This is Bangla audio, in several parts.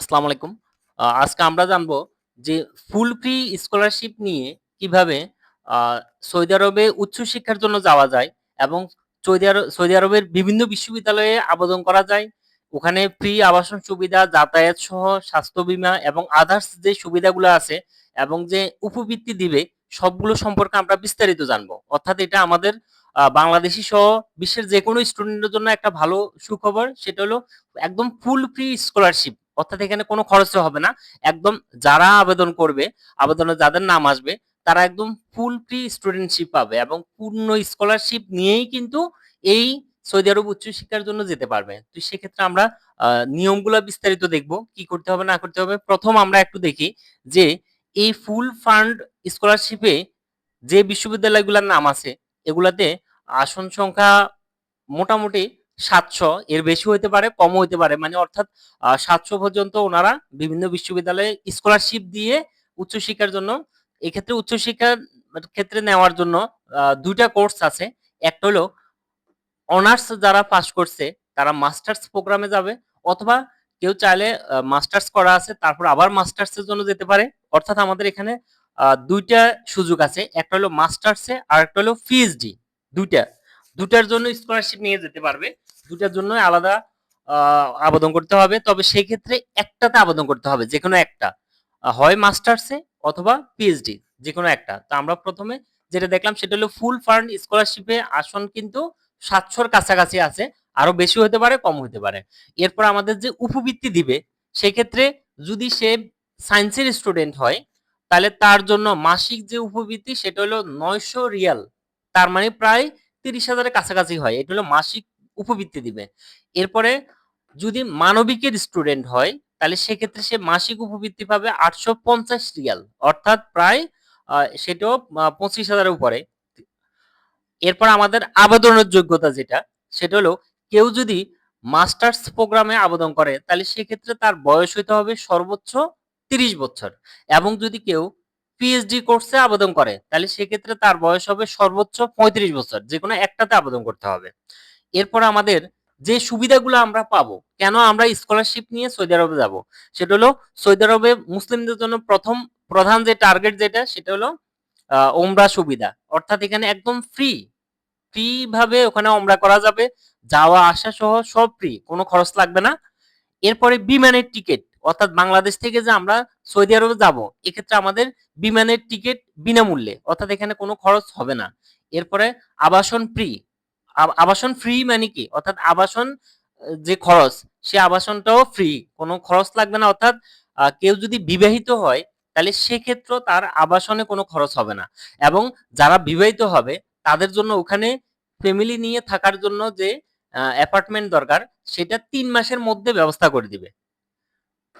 আসসালামু আলাইকুম। আজকে আমরা জানব যে ফুল ফ্রি স্কলারশিপ নিয়ে কীভাবে সৌদি আরবে উচ্চশিক্ষার জন্য যাওয়া যায় এবং সৌদি আরব সৌদি আরবের বিভিন্ন বিশ্ববিদ্যালয়ে আবেদন করা যায়। ওখানে ফ্রি আবাসন সুবিধা, যাতায়াত সহ স্বাস্থ্য বীমা এবং আদার্স যে সুবিধাগুলো আছে এবং যে উপবৃত্তি দিবে সবগুলো সম্পর্কে আমরা বিস্তারিত জানব। অর্থাৎ এটা আমাদের বাংলাদেশি সহ বিশ্বের যেকোনো স্টুডেন্টের জন্য একটা ভালো সুখবর। সেটা হলো একদম ফুল ফ্রি স্কলারশিপ। অর্থাৎ এখানে কোনো খরচও হবে না। একদম যারা আবেদন করবে, আবেদনে যাদের নাম আসবে তারা একদম ফুল ফ্রি স্টুডেন্টশিপ পাবে এবং পূর্ণ স্কলারশিপ নিয়েই কিন্তু এই সৌদি আরব উচ্চশিক্ষার জন্য যেতে পারবে। তো সেক্ষেত্রে আমরা নিয়মগুলা বিস্তারিত দেখব। কি করতে হবে না করতে হবে। প্রথম আমরা একটু দেখি যে এই ফুল ফান্ড স্কলারশিপে যে বিশ্ববিদ্যালয়গুলোর নাম আছে এগুলাতে আসন সংখ্যা মোটামুটি ৭০০ এর বেশি হইতে পারে, কমও হইতে পারে। মানে অর্থাৎ সাতশো পর্যন্ত ওনারা বিভিন্ন বিশ্ববিদ্যালয়ে স্কলারশিপ দিয়ে উচ্চশিক্ষার জন্য এক্ষেত্রে উচ্চশিক্ষার ক্ষেত্রে নেওয়ার জন্য ২ কোর্স আছে। একটা হলো অনার্স যারা পাস করছে তারা মাস্টার্স প্রোগ্রামে যাবে অথবা কেউ চাইলে মাস্টার্স করা আছে তারপর আবার মাস্টার্স এর জন্য যেতে পারে। অর্থাৎ আমাদের এখানে ২ সুযোগ আছে। একটা হলো মাস্টার্সে আরেকটা হলো পিএইচডি দুইটা দুটার জন্য স্কলারশিপ নিয়ে যেতে পারবে। ২ জন্য আলাদা আবেদন করতে হবে। তবে সেক্ষেত্রে একটাতে আবেদন করতে হবে। যেকোনো একটা। হয় মাস্টার্সে অথবা পিএইচডি যেকোনো একটা। তো আমরা প্রথমে যেটা দেখলাম সেটা হলো ফুল ফান্ড স্কলারশিপে আসন কিন্তু ৭০০ র কাছাকাছি আছে। আরও বেশি হতে পারে, কম হতে পারে। এরপর আমাদের যে উপবৃত্তি দিবে সেক্ষেত্রে যদি সে সায়েন্সের স্টুডেন্ট হয় তাহলে তার জন্য মাসিক যে উপবৃত্তি সেটা হলো ৯০০ রিয়াল। তার মানে প্রায় ৩০,০০০ এর কাছাকাছি হয়। এটা হলো মাসিক উপবৃত্তি দিবে। এরপরে যদি মানবিকের স্টুডেন্ট হয়, তাহলে সেক্ষেত্রে সে মাসিক উপবৃত্তি পাবে ৮৫০ রিয়াল। অর্থাৎ প্রায় সেটাও পঁচিশ হাজারের উপরে। এরপর আমাদের আবেদনের যোগ্যতা যেটা, সেটা হলো কেউ যদি মাস্টার্স প্রোগ্রামে আবেদন করে, তাহলে সেক্ষেত্রে তার বয়স হইতে হবে সর্বোচ্চ ৩০ বছর এবং যদি কেউ পিএইচডি কোর্সে আবেদন করে, তাহলে সেক্ষেত্রে তার বয়স হবে সর্বোচ্চ ৩৫ বছর। যেকোনো একটাতে আবেদন করতে হবে। এরপর আমাদের যে সুবিধাগুলো আমরা পাবো, কেন আমরা স্কলারশিপ নিয়ে সৌদি আরবে যাব সেটা হলো সৌদি আরবে মুসলিমদের জন্য প্রথম প্রধান যে টার্গেট যেটা সেটা হলো ওমরা সুবিধা। অর্থাৎ এখানে একদম ফ্রি। ফ্রি ভাবে ওখানে ওমরা করা যাবে। যাওয়া আসা সহ সব ফ্রি। কোনো খরচ লাগবে না। এরপরে বিমানের টিকিট অর্থাৎ বাংলাদেশ থেকে যে আমরা সৌদি আরবে যাব এক্ষেত্রে আমাদের বিমানের টিকিট বিনামূল্যে। অর্থাৎ এখানে কোনো খরচ হবে না। এরপরে আবাসন ফ্রি। আবাসন ফ্রি মানে কি? অর্থাৎ আবাসন যে খরচ, সে আবাসনটাও ফ্রি। কোনো খরচ লাগবে না। অর্থাৎ কেউ যদি বিবাহিত হয়, তাহলে সেক্ষেত্রে তার আবাসনে কোনো খরচ হবে না। এবং যারা বিবাহিত হবে, তাদের জন্য ওখানে ফ্যামিলি নিয়ে থাকার জন্য যে অ্যাপার্টমেন্ট দরকার, সেটা তিন মাসের মধ্যে ব্যবস্থা করে দিবে।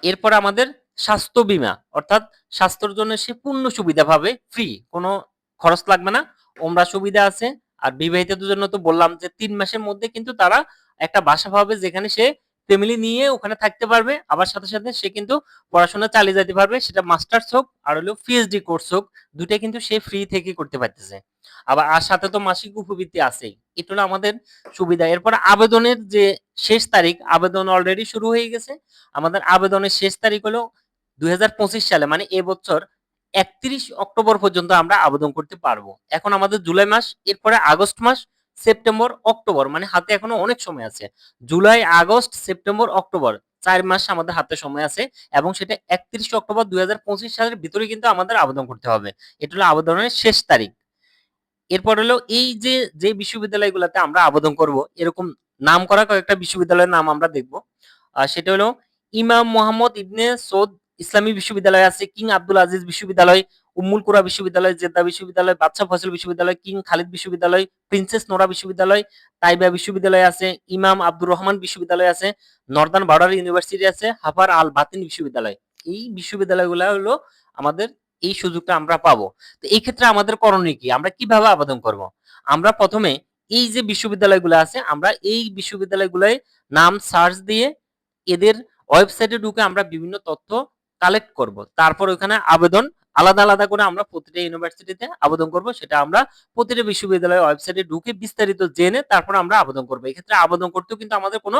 এরপর আমাদের স্বাস্থ্য বীমা, অর্থাৎ স্বাস্থ্যের জন্য সে পূর্ণ সুবিধা পাবে ফ্রি। কোনো খরচ লাগবে না। ওমরা সুবিধা আছে। আর বিবাহিতদের জন্য তো বললাম যে ৩ মাসের মধ্যে কিন্তু তারা একটা বাসা পাবে যেখানে সে ফ্যামিলি নিয়ে ওখানে থাকতে পারবে। আবার সাথে, সাথে সে কিন্তু পড়াশোনা চালিয়ে যাইতে পারবে। সেটা মাস্টার্স হোক আর হলো পিএইচডি কোর্স হোক ২ টাই কিন্তু সে ফ্রি থেকে করতে পারতেছে। আবার আর সাথে তো মাসিক উপবৃত্তি আছেই। এটা হলো আমাদের সুবিধা। এরপর আবেদনের যে শেষ তারিখ আবেদন অলরেডি শুরু হয়ে গেছে। আমাদের আবেদনের শেষ তারিখ হলো ২০২৫ সালে মানে এবছর ৩১ অক্টোবর পর্যন্ত আমরা আবেদন করতে পারব। এখন আমাদের জুলাই মাস, এরপরে আগস্ট মাস, সেপ্টেম্বর, অক্টোবর মানে হাতে এখনও অনেক সময় আছে। জুলাই, আগস্ট, সেপ্টেম্বর, অক্টোবর ৪ মাস আমাদের হাতে সময় আছে এবং সেটা ৩১ অক্টোবর ২০২৫ সালের ভিতরে কিন্তু আমাদের আবেদন করতে হবে। এটা হলো আবেদনের শেষ তারিখ। এরপর হলো এই যে, যে বিশ্ববিদ্যালয়গুলোতে আমরা আবেদন করব এরকম নাম করা কয়েকটা বিশ্ববিদ্যালয়ের নাম আমরা দেখব। সেটা হলো ইমাম মোহাম্মদ ইবনে সৌদ ইসলামী বিশ্ববিদ্যালয় আছে, কিং আব্দুল আজিজ বিশ্ববিদ্যালয়, উম্মুল কুরা বিশ্ববিদ্যালয়, জেদ্দা বিশ্ববিদ্যালয়, বাদশাহ ফয়সাল বিশ্ববিদ্যালয়, কিং খালিদ বিশ্ববিদ্যালয়, প্রিন্সেস নোরা বিশ্ববিদ্যালয়, তাইবা বিশ্ববিদ্যালয় আছে, ইমাম আব্দুর রহমান বিশ্ববিদ্যালয় আছে, নর্দার্ন বর্ডার ইউনিভার্সিটি আছে, হাফার আল বাতিন বিশ্ববিদ্যালয়। এই বিশ্ববিদ্যালয়গুলো হলো আমাদের এই সুযোগটা আমরা পাবো। তো এই ক্ষেত্রে আমাদের করণীয় কি? আমরা কীভাবে আবেদন করব? আমরা প্রথমে এই যে বিশ্ববিদ্যালয়গুলো আছে আমরা এই বিশ্ববিদ্যালয়গুলোয় নাম সার্চ দিয়ে এদের ওয়েবসাইটে ঢুকে আমরা বিভিন্ন তথ্য কালেক্ট করব। তারপর ওখানে আবেদন আলাদা, আলাদা করে আমরা প্রতিটা ইউনিভার্সিটিতে আবেদন করব। সেটা আমরা প্রতিটা বিশ্ববিদ্যালয়ের ওয়েবসাইটে ঢুকে বিস্তারিত জেনে তারপর আমরা আবেদন করব। এক্ষেত্রে আবেদন করতেও কিন্তু আমাদের কোনো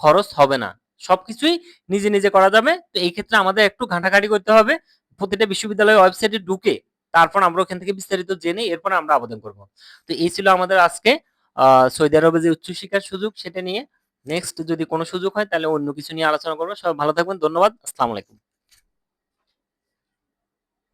খরচ হবে না। সবকিছুই নিজে, নিজে করা যাবে। তো এই ক্ষেত্রে আমাদের একটু ঘাটাঘাটি করতে হবে। প্রতিটা বিশ্ববিদ্যালয়ের ওয়েবসাইটে ঢুকে তারপর আমরা ওখান থেকে বিস্তারিত জেনে এরপর আমরা আবেদন করব। তো এই ছিল আমাদের আজকে সৌদি আরবে যে উচ্চশিক্ষার সুযোগ সেটা নিয়ে। নেক্সট যদি কোনো সুযোগ হয় তাহলে অন্য কিছু নিয়ে আলোচনা করব সবাই ভালো থাকবেন। ধন্যবাদ। আসসালামু আলাইকুম।